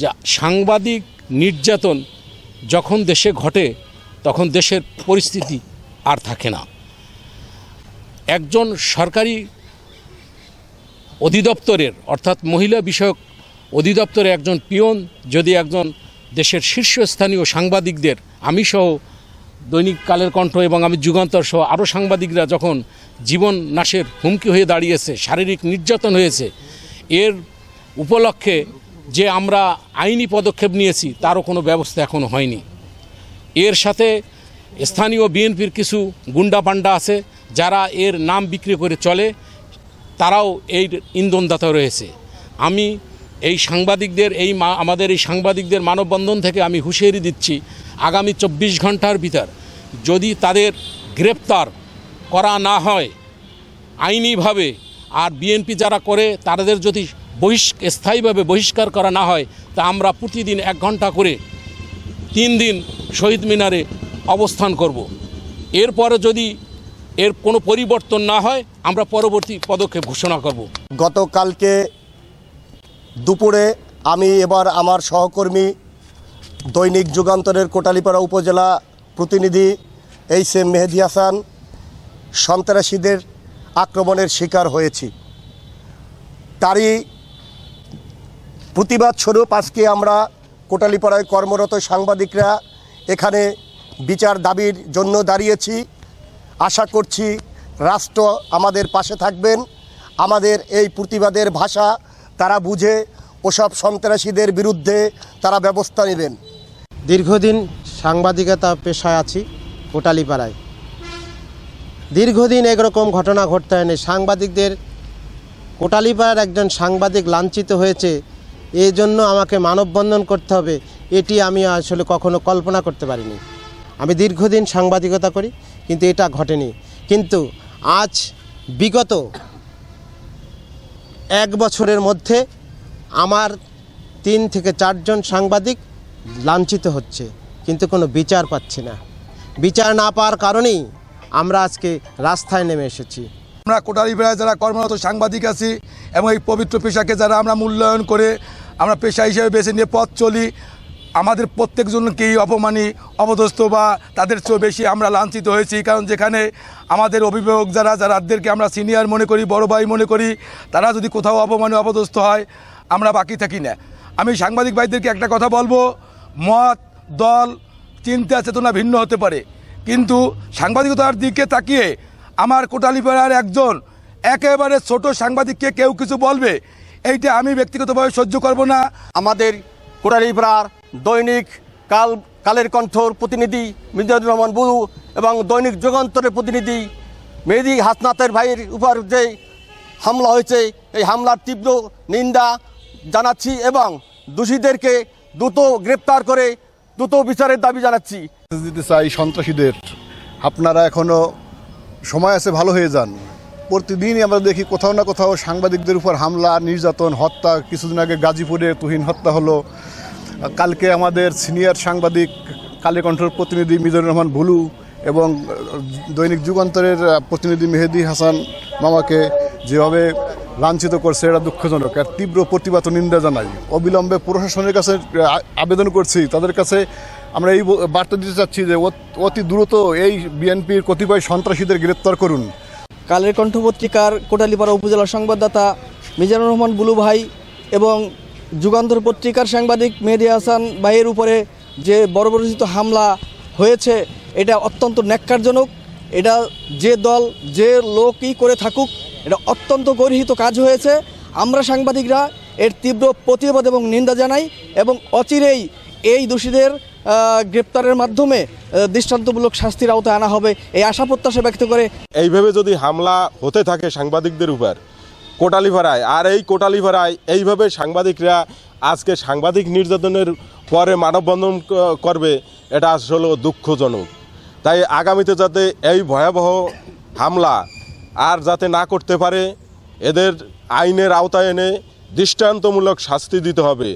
যে সাংবাদিক নির্যাতন যখন দেশে ঘটে, তখন দেশের পরিস্থিতি আর থাকে না। একজন সরকারি অধিদপ্তরের, অর্থাৎ মহিলা বিষয়ক অধিদপ্তরে একজন পিয়ন, যদি একজন দেশের শীর্ষস্থানীয় সাংবাদিকদের, আমি সহ দৈনিক কালের কণ্ঠ এবং আমি যুগান্তর সহ আরও সাংবাদিকরা যখন জীবন নাশের হুমকি হয়ে দাঁড়িয়েছে, শারীরিক নির্যাতন হয়েছে, এর উপলক্ষে যে আমরা আইনি পদক্ষেপ নিয়েছি, তারও কোনো ব্যবস্থা এখনও হয়নি। এর সাথে স্থানীয় বিএনপির কিছু গুন্ডা পান্ডা আছে, যারা এর নাম বিক্রি করে চলে, তারাও এই ইন্ধনদাতা রয়েছে। আমি এই সাংবাদিকদের, এই আমাদের এই সাংবাদিকদের মানববন্ধন থেকে আমি হুঁশিয়ারি দিচ্ছি, আগামী চব্বিশ ঘণ্টার ভিতর যদি তাদের গ্রেপ্তার করা না হয়, আইনিভাবে, আর বিএনপি যারা করে, তাদের যদি বহিষ্ স্থায়ীভাবে বহিষ্কার করা না হয়, তা আমরা প্রতিদিন এক ঘণ্টা করে তিন দিন শহীদ মিনারে অবস্থান করব। এরপরে যদি এর কোনো পরিবর্তন না হয়, আমরা পরবর্তী পদক্ষেপ ঘোষণা করব। গতকালকে দুপুরে আমি এবার আমার সহকর্মী, দৈনিক যুগান্তরের কোটালীপাড়া উপজেলা প্রতিনিধি এইচ এম মেহেদি হাসান সন্ত্রাসীদের আক্রমণের শিকার হয়েছি। তারই প্রতিবাদ স্বরূপ আজকে আমরা কোটালিপাড়ায় কর্মরত সাংবাদিকরা এখানে বিচার দাবির জন্য দাঁড়িয়েছি। আশা করছি রাষ্ট্র আমাদের পাশে থাকবেন। আমাদের এই প্রতিবাদের ভাষা তারা বুঝে, ওসব সন্ত্রাসীদের বিরুদ্ধে তারা ব্যবস্থা নেবেন। দীর্ঘদিন সাংবাদিকতা পেশায় আছি কোটালিপাড়ায়। দীর্ঘদিন একরকম ঘটনা ঘটতে হয়নি। সাংবাদিকদের, কোটালীপাড়ার একজন সাংবাদিক লাঞ্ছিত হয়েছে এই জন্য আমাকে মানববন্ধন করতে হবে। এটি আমি আসলে কখনো কল্পনা করতে পারিনি। আমি দীর্ঘদিন সাংবাদিকতা করি, কিন্তু এটা ঘটেনি। কিন্তু আজ বিগত এক বছরের মধ্যে আমার তিন থেকে চারজন সাংবাদিক লাঞ্ছিত হচ্ছে, কিন্তু কোনো বিচার পাচ্ছি না। বিচার না পাওয়ার কারণেই আমরা আজকে রাস্তায় নেমে এসেছি। আমরা কোটালীপাড়ায় যারা কর্মরত সাংবাদিক আছি, এবং এই পবিত্র পেশাকে যারা আমরা মূল্যায়ন করে আমরা পেশা হিসেবে বেছে নিয়ে পথ চলি। আমাদের প্রত্যেকজনকেই অপমানী, অপদস্থ বা তাদের চেয়েও বেশি আমরা লাঞ্ছিত হয়েছি। কারণ যেখানে আমাদের অভিভাবক যারা যারাদেরকে আমরা সিনিয়র মনে করি, বড় ভাই মনে করি, তারা যদি কোথাও অপমানে, অপদস্থ হয়, আমরা বাকি থাকি না। আমি সাংবাদিক ভাইদেরকে একটা কথা বলব, মত, দল, চিন্তা, চেতনা ভিন্ন হতে পারে। কিন্তু সাংবাদিকতার দিকে তাকিয়ে আমার কোটালীপাড়ার একজন, একেবারে ছোট সাংবাদিককে কেউ কিছু বলবে এইটা আমি ব্যক্তিগতভাবে সহ্য করব না। আমাদের কোটালীপাড়ার দৈনিক কাল কালের কণ্ঠর প্রতিনিধি মিজানুর রহমান বুরু এবং দৈনিক যুগান্তরের প্রতিনিধি মেহেদি হাসনাতের ভাইয়ের উপর যে হামলা হয়েছে, এই হামলার তীব্র নিন্দা জানাচ্ছি এবং দোষীদেরকে দ্রুত গ্রেপ্তার করে দ্রুত বিচারের দাবি জানাচ্ছি। চাই সন্ত্রাসীদের। আপনারা এখনও সময় আছে, ভালো হয়ে যান। প্রতিদিনই আমরা দেখি কোথাও না কোথাও সাংবাদিকদের উপর হামলা, নির্যাতন, হত্যা। কিছুদিন আগে গাজীপুরে তুহিন হত্যা হলো। কালকে আমাদের সিনিয়র সাংবাদিক, কালীকণ্ঠর প্রতিনিধি মিজানুর রহমান ভুলু এবং দৈনিক যুগান্তরের প্রতিনিধি মেহেদি হাসান মামাকে যেভাবে লাঞ্ছিত করছে এটা দুঃখজনক। আর তীব্র প্রতিবাদ নিন্দা জানাই। অবিলম্বে প্রশাসনের কাছে আবেদন করছি। তাদের কাছে আমরা এই বার্তা দিতে চাচ্ছি যে অতি দ্রুত এই বিএনপির কতিপয় সন্ত্রাসীদের গ্রেপ্তার করুন। কালের কণ্ঠ পত্রিকার কোটালীপাড়া উপজেলার সংবাদদাতা মিজানুর রহমান বুলু ভাই এবং যুগান্তর পত্রিকার সাংবাদিক মেহেদি হাসান ভাইয়ের উপরে যে বর্বরচিত হামলা হয়েছে, এটা অত্যন্ত ন্যাক্কারজনক। এটা যে দল, যে লোকই করে থাকুক, এটা অত্যন্ত গর্হিত কাজ হয়েছে। আমরা সাংবাদিকরা এর তীব্র প্রতিবাদ এবং নিন্দা জানাই এবং অচিরেই এই দোষীদের গ্রেপ্তারের মাধ্যমে দৃষ্টান্তমূলক শাস্তির আওতায় আনা হবে, এই আশা প্রত্যাশা ব্যক্ত করে এইভাবে যদি হামলা হতে থাকে সাংবাদিকদের উপর, কোটালীপাড়ায়, আর এই কোটালীপাড়ায় এইভাবে সাংবাদিকরা আজকে সাংবাদিক নির্যাতনের পরে মানববন্ধন করবে, এটা আসলে দুঃখজনক। তাই আগামীতে যাতে এই ভয়াবহ হামলা আর যাতে না করতে পারে, এদের আইনের আওতায় এনে দৃষ্টান্তমূলক শাস্তি দিতে হবে।